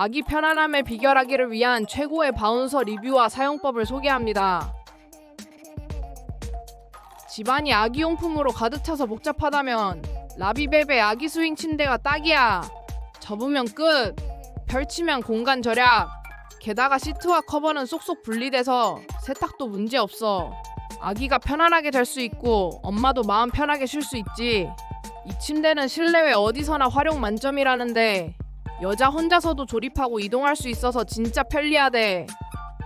아기 편안함을 비결하기를 위한 최고의 바운서 리뷰와 사용법을 소개합니다. 집안이 아기 용품으로 가득 차서 복잡하다면 라비베베 아기 스윙 침대가 딱이야. 접으면 끝. 펼치면 공간 절약. 게다가 시트와 커버는 쏙쏙 분리돼서 세탁도 문제 없어. 아기가 편안하게 잘 수 있고 엄마도 마음 편하게 쉴 수 있지. 이 침대는 실내외 어디서나 활용 만점이라는데 여자 혼자서도 조립하고 이동할 수 있어서 진짜 편리하대.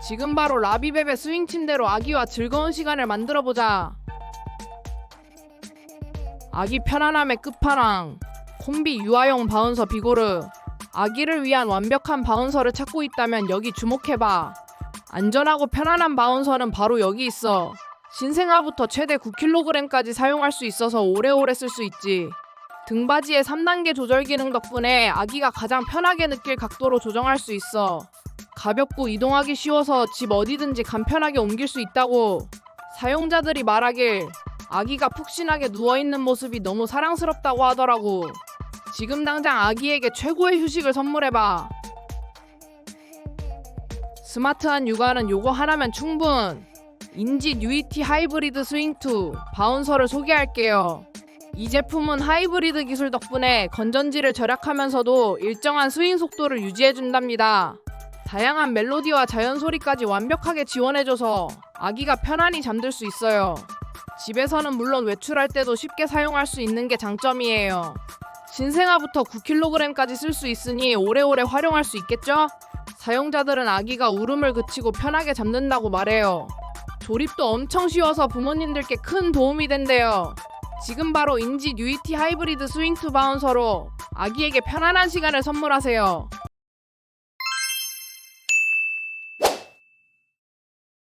지금 바로 라비베베 스윙 침대로 아기와 즐거운 시간을 만들어 보자. 아기 편안함의 끝판왕 콤비 유아용 바운서 비고르 아기를 위한 완벽한 바운서를 찾고 있다면 여기 주목해봐 안전하고 편안한 바운서는 바로 여기 있어 신생아부터 최대 9kg까지 사용할 수 있어서 오래오래 쓸 수 있지 등받이의 3단계 조절 기능 덕분에 아기가 가장 편하게 느낄 각도로 조정할 수 있어 가볍고 이동하기 쉬워서 집 어디든지 간편하게 옮길 수 있다고 사용자들이 말하길 아기가 푹신하게 누워있는 모습이 너무 사랑스럽다고 하더라고. 지금 당장 아기에게 최고의 휴식을 선물해봐. 스마트한 육아는 요거 하나면 충분. 인지 뉴이티 하이브리드 스윙2 바운서를 소개할게요. 이 제품은 하이브리드 기술 덕분에 건전지를 절약하면서도 일정한 스윙 속도를 유지해준답니다. 다양한 멜로디와 자연 소리까지 완벽하게 지원해줘서 아기가 편안히 잠들 수 있어요. 집에서는 물론 외출할 때도 쉽게 사용할 수 있는 게 장점이에요. 신생아부터 9kg까지 쓸 수 있으니 오래오래 활용할 수 있겠죠? 사용자들은 아기가 울음을 그치고 편하게 잠든다고 말해요. 조립도 엄청 쉬워서 부모님들께 큰 도움이 된대요. 지금 바로 인지 뉴이티 하이브리드 스윙2 바운서로 아기에게 편안한 시간을 선물하세요.